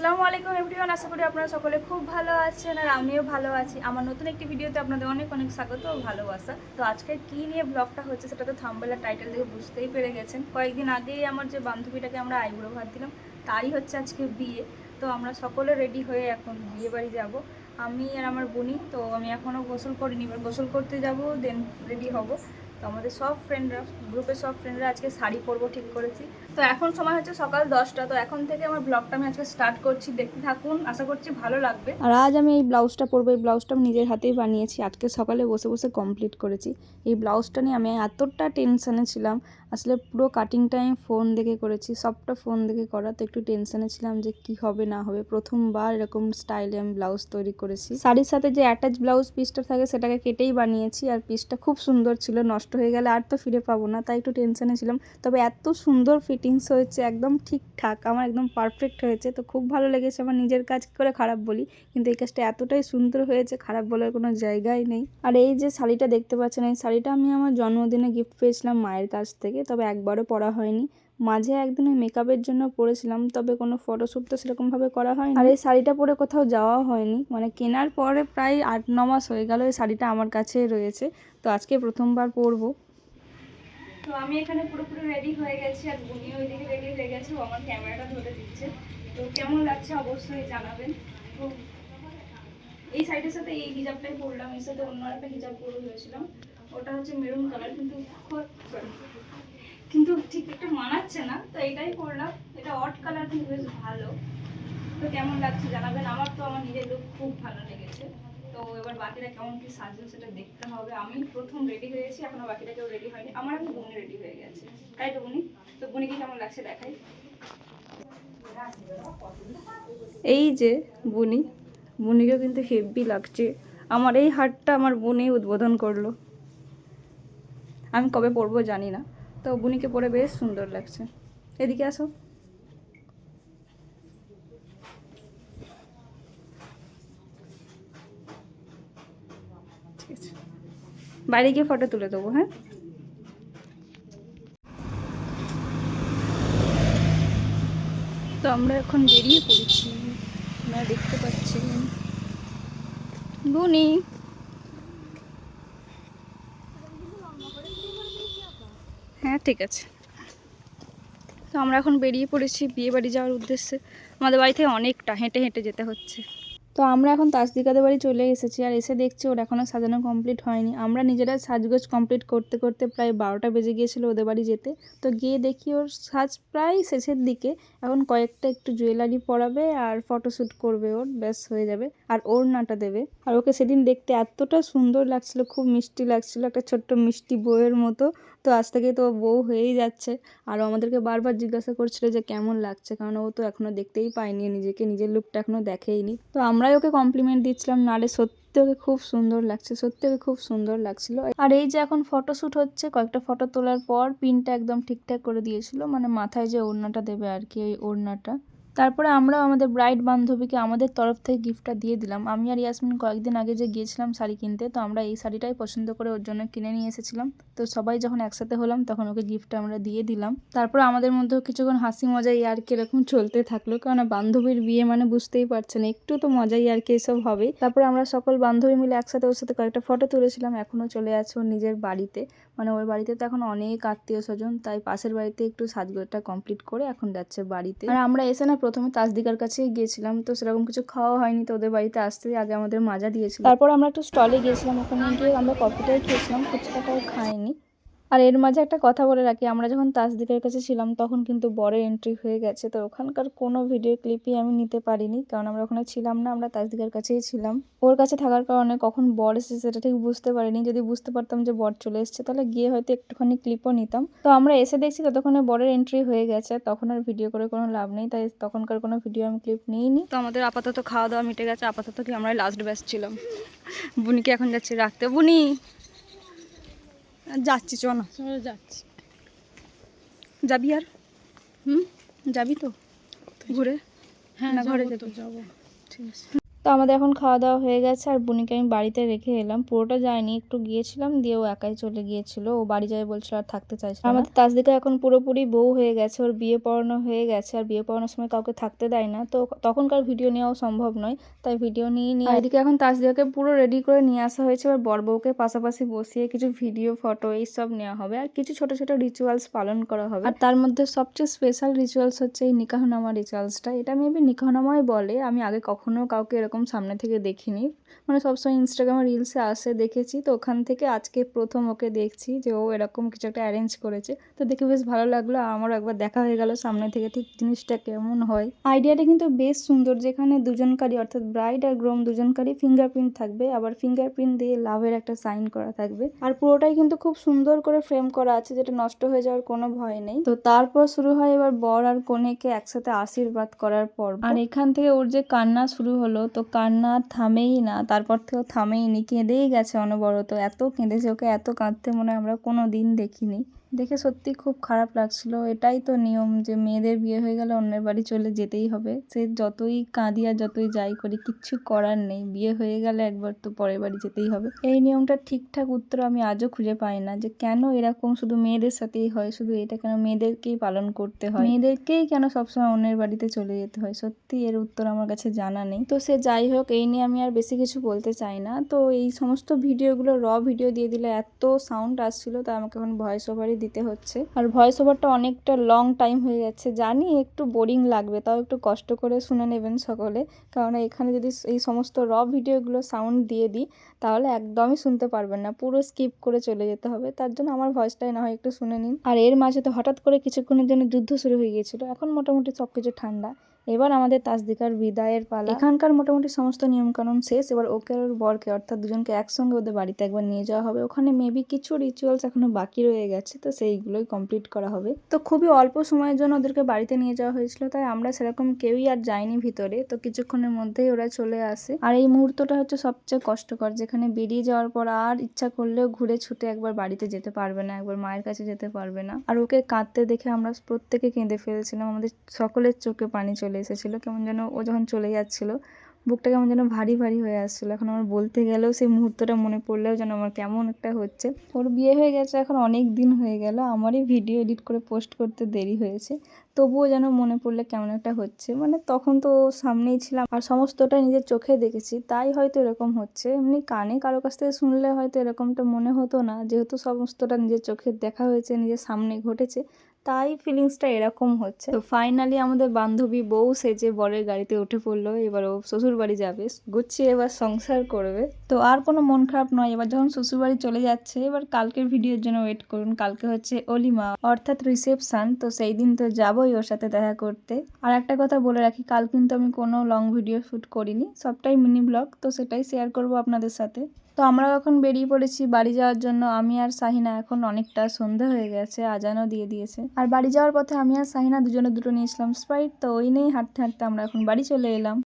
আসসালামু আলাইকুম এভরিওয়ান, আশা করি আপনারা সকলে খুব ভালো আছেন আর আমিও ভালো আছি। আমার নতুন একটি ভিডিওতে আপনাদের অনেক অনেক স্বাগত ও ভালোবাসা। তো আজকে কি নিয়ে ব্লগটা হচ্ছে সেটা তো থাম্বেল আর টাইটেল থেকে বুঝতেই পেরে গেছেন। কয়েকদিন আগেই আমার যে বান্ধবীটাকে আমরা আইবুড়ো ভাত দিলাম, তারই হচ্ছে আজকে বিয়ে। তো আমরা সকলে রেডি হয়ে এখন বিয়ে বাড়ি যাব। আমি আর আমার বোনই, তো আমি এখনও গোসল করিনি, এবার গোসল করতে যাব দেন রেডি হব। তো আমাদের সব ফ্রেন্ডরা গ্রুপের সব ফ্রেন্ডরা আজকে শাড়ি পরবো ঠিক করেছি। তো এখন সময় হচ্ছে সকাল দশটা, তো এখন থেকে আমার ব্লগটা আমি আজকে স্টার্ট করছি। দেখতে থাকুন, আশা করছি ভালো লাগবে। আর আজ আমি এই ব্লাউজটা পরবো, এই ব্লাউজটা আমি নিজের হাতেই বানিয়েছি। আজকে সকালে বসে বসে কমপ্লিট করেছি। এই ব্লাউজটা নিয়ে আমি এতটা টেনশানে ছিলাম। আসলে পুরো কাটিংটা আমি ফোন দেখে করেছি, সবটা ফোন দেখে করা তো একটু টেনশানে ছিলাম যে কি হবে, না হবে। প্রথমবার এরকম স্টাইলে আমি ব্লাউজ তৈরি করেছি। শাড়ির সাথে যে অ্যাটাচ ব্লাউজ পিসটা থাকে, সেটাকে কেটেই বানিয়েছি। আর পিসটা খুব সুন্দর ছিল, নষ্ট হয়ে গেলে আর তো ফিরে পাবো না, তাই একটু টেনশানে ছিলাম। তবে এত সুন্দর ফিটিংস হয়েছে একদম ঠিকঠাক, আমার একদম পারফেক্ট হয়েছে। তো খুব ভালো লেগেছে আমার নিজের কাজ করে খারাপ বলি, কিন্তু এই কাজটা এতটাই সুন্দর হয়েছে, খারাপ বলার কোনো জায়গাই নেই। আর এই যে শাড়িটা দেখতে পাচ্ছেন, এই শাড়িটা আমি আমার জন্মদিনে গিফট পেয়েছিলাম মায়ের কাছ থেকে, তবে একবারও পরা হয়নি। মাঝে একদিন ওই মেকআপের জন্য পরেছিলাম, তবে কোনো ফটোশ্যুট তো সেরকমভাবে করা হয়নি। আর এই শাড়িটা পরে কোথাও যাওয়া হয়নি মানে কেনার পরে প্রায় আট, ন মাস হয়ে গেল এই শাড়িটা আমার কাছেই রয়েছে। তো আজকে প্রথমবার পরবো। তো আমি এখানে পুরোপুরি রেডি হয়ে গেছি আর বুনি ওইদিকে রেডি হয়ে গেছে, ও আমার ক্যামেরাটা ধরে দিচ্ছে। তো কেমন লাগছে অবশ্যই জানাবেন। এই সাইডের সাথে এই হিজাবটাই পরলাম এর সাথে অন্য একটা হিজাব পরে হয়েছিলাম। ওটা হচ্ছে মেরুন কালার কিন্তু কিন্তু ঠিক একটু মানাচ্ছে না, তো এটাই পরলাম। এটা অট কালার কিন্তু বেশ ভালো। তো কেমন লাগছে জানাবেন? আমার তো আমার নিজের লুক খুব ভালো লেগেছে। তো এবার বাকিরা কেমন কি সাজবে সেটা দেখতে হবে। আমি প্রথম রেডি হয়েছি এখনও বাকিরা কেউ রেডি হয়নি। আমার এখন বোন রেডি হয়ে গেছে। তাই তো বুনি? তো বুনিকে কেমন লাগছে দেখাই? এই যে বুনি, বুনিকেও কিন্তু হেভি লাগছে। আমার এই হারটা আমার বোনই উদ্বোধন করল। আমি কবে পরবো জানি না। তো বুনিকে পরে বেশ সুন্দর লাগছে। এদিকে আসো। আছে বাইরে গিয়ে ফটো তুলে দেবো হ্যাঁ? তো আমরা এখন বেরিয়ে পড়েছি। আপনারা দেখতে পাচ্ছেন। বুনি হ্যাঁ ঠিক আছে। তো আমরা এখন বেরিয়ে পড়েছি বিয়ে বাড়ি যাওয়ার উদ্দেশ্যে। আমাদের বাড়ি থেকে অনেকটা হেঁটে হেঁটে যেতে হচ্ছে। তো আমরা এখন তাসদিকাদের বাড়ি চলে এসেছি আর এসে দেখছি ওর এখনও সাজানো কমপ্লিট হয়নি। আমরা নিজেরা সাজগোজ কমপ্লিট করতে করতে প্রায় বারোটা বেজে গিয়েছিল ওদের বাড়ি যেতে। তো গিয়ে দেখি ওর সাজ প্রায় শেষের দিকে। এখন কয়েকটা একটু জুয়েলারি পরাবে আর ফটোশ্যুট করবে ওর, ব্যাস হয়ে যাবে। আর ওর নাটা দেবে। আর ওকে সেদিন দেখতে এতটা সুন্দর লাগছিল, খুব মিষ্টি লাগছিল, একটা ছোট্ট মিষ্টি বইয়ের মতো। তো আজ থেকে তো বউ হয়েই যাচ্ছে। আর ও আমাদেরকে বারবার জিজ্ঞাসা করছিল যে কেমন লাগছে? কারণ ও তো এখনও দেখতেই পায়নি, নিজেকে, নিজের লুকটা এখনও দেখেইনি। তো আমরাই ওকে কমপ্লিমেন্ট দিচ্ছিলাম নালে সত্যি ওকে খুব সুন্দর লাগছে, সত্যি ওকে খুব সুন্দর লাগছিল। আর এই যে এখন ফটোশ্যুট হচ্ছে, কয়েকটা ফটো তোলার পর পিনটা একদম ঠিকঠাক করে দিয়েছিল মানে মাথায় যে ওড়নাটা দেবে আর কি, ওই ওড়নাটা। তারপরে আমরাও আমাদের ব্রাইড বান্ধবীকে আমাদের তরফ থেকে গিফটটা দিয়ে দিলাম। আমি আর ইয়াসমিন কয়েকদিন আগে যে গিয়েছিলাম শাড়ি কিনতে, তো আমরা এই শাড়িটাই পছন্দ করে ওর জন্য কিনে নিয়ে এসেছিলাম। তো সবাই যখন একসাথে হলাম, তখন ওকে গিফটটা আমরা দিয়ে দিলাম। তারপরে আমাদের মধ্যেও কিছুক্ষণ হাসি মজা আর কি এরকম চলতে থাকল কারণ বান্ধবীর বিয়ে মানে বুঝতেই পারছেন, একটু তো মজাই আর কি এসব হবে। তারপরে আমরা সকল বান্ধবী মিলে একসাথে ওর সাথে কয়েকটা ফটো তুলেছিলাম এখনও চলে আছে ওর নিজের বাড়িতে। মানে ওর বাড়িতে তো এখন অনেক আত্মীয় স্বজন তাই পাশের বাড়িতে একটু সাজগোজটা কমপ্লিট করে এখন যাচ্ছে বাড়িতে। আর আমরা এসে না প্রথমে তাসদিকার কাছেই গিয়েছিলাম, তো সেরকম কিছু খাওয়া হয়নি, তো ওদের বাড়িতে আসতে আগে আমাদের মাজা দিয়েছিল। তারপর আমরা একটু স্টলে গিয়েছিলাম, ওখানে গিয়ে আমরা কফিটাই খেয়েছিলাম, ফুচকাটাও খাইনি। আর এর মাঝে একটা কথা বলে রাখি, আমরা যখন তাসদিকের কাছে ছিলাম তখন কিন্তু বরের এন্ট্রি হয়ে গেছে। তো ওখানকার কোনো ভিডিও ক্লিপই আমি নিতে পারিনি, কারণ আমরা ওখানে ছিলাম না, আমরা তাসদিকের কাছেই ছিলাম। ওর কাছে থাকার কারণে কখন বর এসেছে সেটা ঠিক বুঝতে পারিনি। যদি বুঝতে পারতাম যে বর চলে এসেছে, তাহলে গিয়ে হয়তো একটুখানি ক্লিপও নিতাম। তো আমরা এসে দেখছি ততক্ষণে বরের এন্ট্রি হয়ে গেছে, তখন আর ভিডিও করে কোনো লাভ নেই, তাই তখনকার কোনো ভিডিও আমি ক্লিপ নিইনি। তো আমাদের আপাতত খাওয়া দাওয়া মিটে গেছে, আপাতত কি আমরা লাস্ট ব্যাচ ছিলাম। বুনিকে এখন যাচ্ছি রাখতে। বুনি! যাচ্ছি চ না চলো যাচ্ছি। যাবি আর? হুম? যাবি তো? ঘুরে? হ্যাঁ ঘরে যাব তো, যাব। ঠিক আছে। তো আমাদের এখন খাওয়া দাওয়া হয়ে গেছে আর বুনিকে আমি বাড়িতে রেখে এলাম। পুরোটা যায়নি একটু গিয়েছিলাম দিয়ে ও একাই চলে গিয়েছিল। ও বাড়ি যাবে বলছিল আর থাকতে চাইছিল। আমাদের তাজদিকা এখন পুরোপুরি বউ হয়ে গেছে ওর বিয়ে পড়ানো হয়ে গেছে। আর বিয়ে পড়ানোর সময় কাউকে থাকতে দেয় না। তো তখনকার ভিডিও নেওয়াও সম্ভব নয় তাই ভিডিও নিয়ে নিয়ে এদিকে এখন তাজদিকাকে পুরো রেডি করে নিয়ে আসা হয়েছে। এবার বর বউকে পাশাপাশি বসিয়ে কিছু ভিডিও ফটো এইসব নেওয়া হবে। আর কিছু ছোট ছোট রিচুয়ালস পালন করা হবে। আর তার মধ্যে সবচেয়ে স্পেশাল রিচুয়ালস হচ্ছে এই নিকাহনামা রিচুয়ালসটা এটা মেবি নিকাহনামাই বলে। আমি আগে কখনো কাউকে এরকম সামনে থেকে দেখিনি। মানে সবসময় ইনস্টাগ্রামে রিলসে আসে, দেখেছি। তো ওখান থেকে আজকে প্রথম ওকে দেখছি যে ও এরকম কিছু একটা অ্যারেঞ্জ করেছে। তো দেখে বেশ ভালো লাগল। আমারও একবার দেখা হয়ে গেল সামনে থেকে, ঠিক জিনিসটা কেমন হয়। আইডিয়াটা কিন্তু বেশ সুন্দর যেখানে দুজনকারই অর্থাৎ ব্রাইড আর গ্রোম দুজনকারই ফিঙ্গারপ্রিন্ট থাকবে। আবার ফিঙ্গারপ্রিন্ট দিয়ে লাভের একটা সাইন করা থাকবে। আর পুরোটাই কিন্তু খুব সুন্দর করে ফ্রেম করা আছে যেটা নষ্ট হয়ে যাওয়ার কোনো ভয় নেই। তো তারপর শুরু হয় এবার বর আর কনেকে একসাথে আশীর্বাদ করার পর আর এখান থেকে ওর যে কান্না শুরু হলো, তো কান্না থামেই না। তারপর থেকেও থামেই নি, কেঁদেই গেছে অনবরত। এত কেঁদেছে ওকে, এত কাঁদতে মনে হয় আমরা কোনো দিন দেখিনি। দেখে সত্যি খুব খারাপ লাগছিল। এটাই তো নিয়ম যে মেয়েদের বিয়ে হয়ে গেলে অন্যের বাড়ি চলে যেতেই হবে। সে যতই কাঁদি আর যতই যাই করি, কিচ্ছু করার নেই। বিয়ে হয়ে গেলে একবার তো পরের বাড়ি যেতেই হবে। এই নিয়মটা ঠিকঠাক উত্তর আমি আজও খুঁজে পাই না যে কেন এরকম শুধু মেয়েদের সাথেই হয়, শুধু এটা কেন মেয়েদেরকেই পালন করতে হয়? মেয়েদেরকেই কেন সবসময় অন্যের বাড়িতে চলে যেতে হয়? সত্যি এর উত্তর আমার কাছে জানা নেই। তো সে যাই হোক, এই নিয়ে আমি আর বেশি কিছু বলতে চাই না। তো এই সমস্ত ভিডিওগুলো র ভিডিও দিয়ে দিলে এত সাউন্ড আসছিল তা আমাকে এখন ভয়েস ওভারই দিতে হচ্ছে। আর ভয়েস ওভারটা অনেকটা লং টাইম হয়ে যাচ্ছে। জানি একটু বোরিং লাগবে, তাও একটু কষ্ট করে শুনে নেবেন সকলে। কারণ এখানে যদি এই সমস্ত র ভিডিওগুলো সাউন্ড দিয়ে দিই, তাহলে একদমই শুনতে পারবেন না। পুরো স্কিপ করে চলে যেতে হবে। তার জন্য আমার ভয়েসটাই না হয় একটু শুনে নিন। আর এর মাঝে তো হঠাৎ করে কিছুক্ষণের জন্য যুদ্ধ শুরু হয়ে গিয়েছিল। এখন মোটামুটি সব কিছু ঠান্ডা। এবার আমাদের তাজদিকার বিদায়ের পালা। এখানকার মোটামুটি সমস্ত নিয়মকানুন শেষ, এবার ওকে আর বরকে, অর্থাৎ দুজনকে একসঙ্গে ওদের বাড়িতে একবার নিয়ে যাওয়া হবে। ওখানে মেবি কিছু রিচুয়ালস এখনও বাকি রয়ে গেছে, তো সেইগুলোই কমপ্লিট করা হবে। তো খুবই অল্প সময়ের জন্য ওদেরকে বাড়িতে নিয়ে যাওয়া হয়েছিল, তাই আমরা সেরকম কেউই আর যাইনি ভিতরে, তো কিছুক্ষণের মধ্যেই ওরা চলে আসে। আর এই মুহূর্তটা হচ্ছে সবচেয়ে কষ্টকর, যেখানে বেরিয়ে যাওয়ার পর আর ইচ্ছা করলেও ঘুরে ছুটে একবার বাড়িতে যেতে পারবে না, একবার মায়ের কাছে যেতে পারবে না। আর ওকে কাঁদতে দেখে আমরা প্রত্যেকে কেঁদে ফেলেছিলাম, আমাদের সকলের চোখে পানি চলে এসেছিল, কেমন যেন ও যখন চলে যাচ্ছিল, বুকটা কেমন যেন ভারী ভারী হয়ে আসছিল। এখন আমার বলতে গেলেও সেই মুহূর্তটা মনে পড়লেও যেন আমার কেমন একটা হচ্ছে। ওর বিয়ে হয়ে গেছে, এখন অনেক দিন হয়ে গেল, আমারই ভিডিও এডিট করে পোস্ট করতে দেরি হয়েছে। তবুও যেন মনে পড়লে কেমন একটা হচ্ছে। মানে তখন তো সামনেই ছিলাম, আর সমস্তটা নিজের চোখে দেখেছি, তাই হয়তো এরকম হচ্ছে। এমনি কানে কারও কাছ থেকে শুনলে হয়তো এরকমটা মনে হতো না, যেহেতু সমস্তটা নিজের চোখে দেখা হয়েছে, নিজের সামনে ঘটেছে তাই ফিলিংসটা এরকম হচ্ছে। তো ফাইনালি আমাদের বান্ধবী বউ সেজে বরের গাড়িতে উঠে পড়ল, এবার ও শ্বশুর বাড়ি যাবে। গুছিয়ে এবার সংসার করবে। তো আর কোনো মন খারাপ নয়, এবার যখন শ্বশুর বাড়ি চলে যাচ্ছে, এবার কালকের ভিডিওর জন্য ওয়েট করুন। কালকে হচ্ছে অলিমা, অর্থাৎ রিসেপশন তো সেই দিন তো যাবোই ওর সাথে দেখা করতে। আর একটা কথা বলে রাখি, কাল কিন্তু আমি কোনো লং ভিডিও শ্যুট করিনি, সবটাই মিনি ব্লগ তো সেটাই শেয়ার করব আপনাদের সাথে। তো আমরাও এখন বেরিয়ে পড়েছি বাড়ি যাওয়ার জন্য। আমি আর সাহিনা এখন অনেকটা সন্ধে হয়ে গেছে, আজানও দিয়ে দিয়েছে। আর বাড়ি যাওয়ার পথে আমি আর সাহিনা দুজনে দুটো নিয়েছিলাম স্প্রাইট তো ওই নিয়েই হাঁটতে হাঁটতে আমরা এখন বাড়ি চলে এলাম।